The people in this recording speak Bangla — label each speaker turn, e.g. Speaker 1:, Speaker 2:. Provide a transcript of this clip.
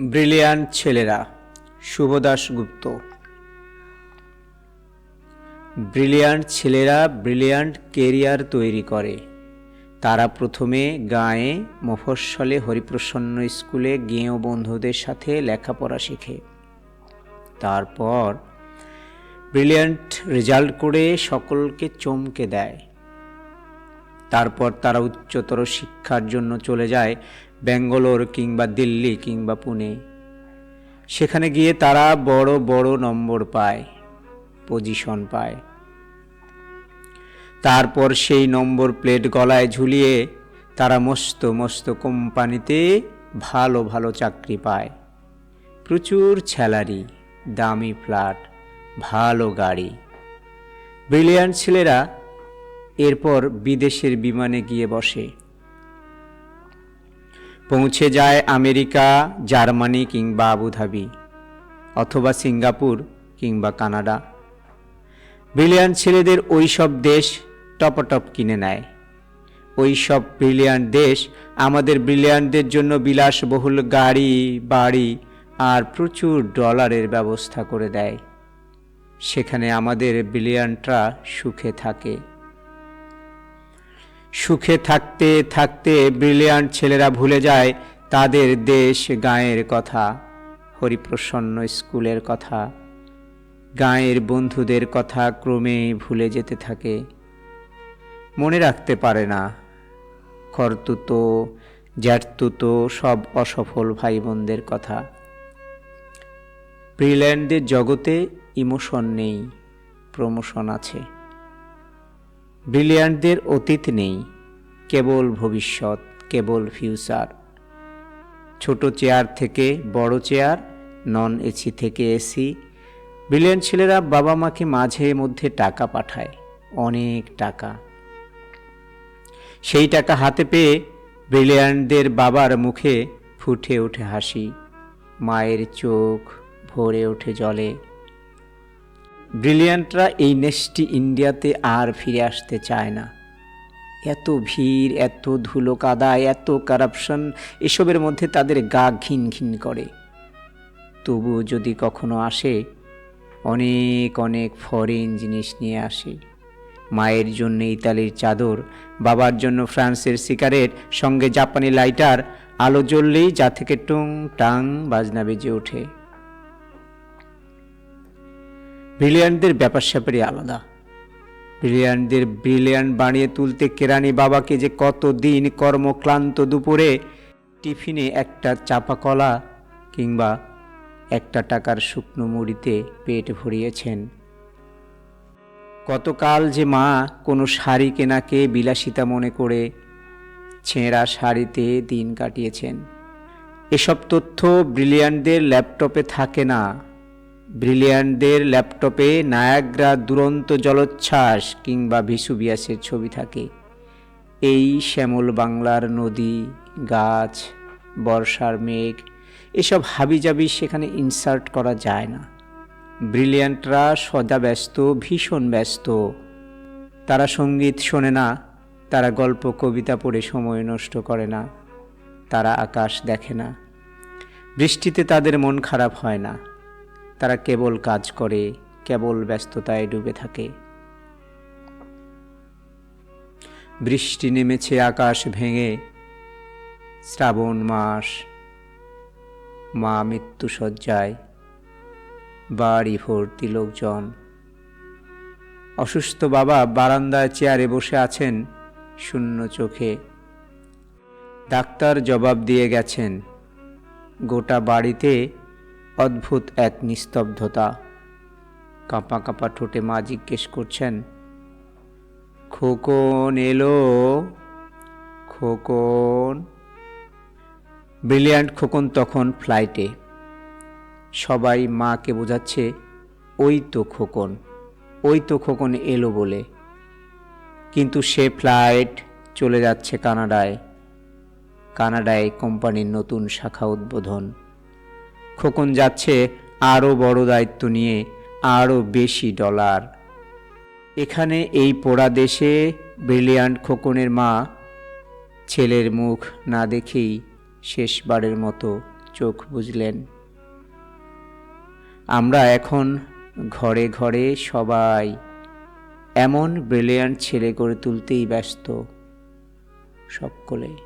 Speaker 1: ব্রিলিয়ান্ট ছেলেরা, শুভদাস গুপ্ত। ব্রিলিয়ান্ট ছেলেরা ব্রিলিয়ান্ট কেরিয়ার তৈরি করে। তারা প্রথমে গাঁয়ে মফস্বলে হরিপ্রসন্ন স্কুলে গেঁয়ো বন্ধুদের সাথে লেখাপড়া শেখে। তারপর ব্রিলিয়ান্ট রেজাল্ট করে সকলকে চমকে দেয়। তারপর তারা উচ্চতর শিক্ষার জন্য চলে যায় ব্যাঙ্গালোর কিংবা দিল্লি কিংবা পুনে। সেখানে গিয়ে তারা বড় বড় নম্বর পায়, পজিশন পায়। তারপর সেই নম্বর প্লেট গলায় ঝুলিয়ে তারা মস্ত মস্ত কোম্পানিতে ভালো ভালো চাকরি পায়। প্রচুর স্যালারি, দামি ফ্ল্যাট, ভালো গাড়ি। ব্রিলিয়ান্ট ছেলেরা এরপর বিদেশের বিমানে গিয়ে বসে। পৌঁছে যায় আমেরিকা, জার্মানি কিংবা আবুধাবি, অথবা সিঙ্গাপুর কিংবা কানাডা। ব্রিলিয়ান্ট ছেলেদের ওই সব দেশ টপটপ কিনে নেয়। ওই সব ব্রিলিয়ান্ট দেশ আমাদের ব্রিলিয়ান্টদের জন্য বিলাসবহুল গাড়ি, বাড়ি আর প্রচুর ডলারের ব্যবস্থা করে দেয়। সেখানে আমাদের ব্রিলিয়ান্টরা সুখে থাকে। সুখে থাকতে থাকতে ব্রিলিয়ান্ট ছেলেরা ভুলে যায় তাদের দেশ গাঁয়ের কথা, হরিপ্রসন্ন স্কুলের কথা, গাঁয়ের বন্ধুদের কথা ক্রমে ভুলে যেতে থাকে। মনে রাখতে পারে না কর্তুত জ্যাঠতুত সব অসফল ভাই বোনদের কথা। ব্রিল্যান্ডদের জগতে ইমোশন নেই, প্রমোশন আছে। ব্রিলিয়ান্টদের অতীত নেই, কেবল ভবিষ্যৎ, কেবল ফিউচার। ছোট চেয়ার থেকে বড় চেয়ার, নন এসি থেকে এসি ব্রিলিয়ান্ট ছেলেরা বাবা মাকে মাঝে মধ্যে টাকা পাঠায়, অনেক টাকা। সেই টাকা হাতে পেয়ে ব্রিলিয়ান্টদের বাবার মুখে ফুটে ওঠে হাসি। মায়ের চোখ ভরে ওঠে জলে। ব্রিলিয়ান্টরা এই নেস্টি ইন্ডিয়াতে আর ফিরে আসতে চায় না। এত ভিড়, এত ধুলো কাদা এত কারাপশন এসবের মধ্যে তাদের গা ঘিন ঘিন করে। তবু যদি কখনো আসে, অনেক অনেক ফরেন জিনিস নিয়ে আসে। মায়ের জন্য ইতালির চাদর, বাবার জন্য ফ্রান্সের সিগারেট, সঙ্গে জাপানি লাইটার, আলো জ্বললেই যা থেকে টুং টাং বাজনা বেজে ওঠে। ব্রিলিয়ান্টদের ব্যাপার স্যাপারই আলাদা। ব্রিলিয়ান্টদের ব্রিলিয়ান্ট বানিয়ে তুলতে কেরানি বাবাকে যে কত দিন কর্মক্লান্ত দুপুরে টিফিনে একটা চাপা কলা কিংবা একটা টাকার শুকনো মুড়িতে পেট ভরিয়েছেন। কতকাল যে মা কোনো শাড়ি কেনাকে বিলাসিতা মনে করে ছেঁড়া শাড়িতে দিন কাটিয়েছেন। এসব তথ্য ব্রিলিয়ান্টদের ল্যাপটপে থাকে না। ব্রিলিয়ান্টদের ল্যাপটপে নায়াগ্রা দুরন্ত জলোচ্ছ্বাস কিংবা ভিসুবিয়াসের ছবি থাকে। এই শ্যামল বাংলার নদী, গাছ, বর্ষার মেঘ, এসব হাবিজাবি সেখানে ইনসার্ট করা যায় না। ব্রিলিয়ান্টরা সদা ব্যস্ত, ভীষণ ব্যস্ত। তারা সংগীত শোনে না, তারা গল্প, কবিতা পড়ে সময় নষ্ট করে না, তারা আকাশ দেখে না। বৃষ্টিতে তাদের মন খারাপ হয় না। তারা কেবল কাজ করে, কেবল ব্যস্ততায় ডুবে থাকে। বৃষ্টি নেমেছে, আকাশ ভেঙে, শ্রাবণ মাস, মা মৃত্যুসজ্জায় বাড়ি ভর্তি লোকজন। অসুস্থ বাবা বারান্দায় চেয়ারে বসে আছেন, শূন্য চোখে। ডাক্তার জবাব দিয়ে গেছেন, গোটা বাড়িতে অদ্ভুত এক নিস্তব্ধতা। কাঁপা কাঁপা ঠোঁটে মা জিজ্ঞেস করছেন, খোকন এলো? খোকন? ব্রিলিয়ান্ট খোকন তখন ফ্লাইটে। সবাই মাকে বোঝাচ্ছে, ওই তো খোকন, ওই তো খোকন এলো বলে। কিন্তু সে ফ্লাইট চলে যাচ্ছে কানাডায়। কানাডায় কোম্পানির নতুন শাখা উদ্বোধন। খোকন যাচ্ছে আরও বড় দায়িত্ব নিয়ে আরও বেশি ডলার। এখানে এই পোড়া দেশে ব্রিলিয়ান্ট খোকনের মা, ছেলের মুখ না দেখেই শেষবারের মতো চোখ বুঝলেন আমরা এখন ঘরে ঘরে সবাই এমন ব্রিলিয়ান্ট ছেলে করে তুলতেই ব্যস্ত সকলে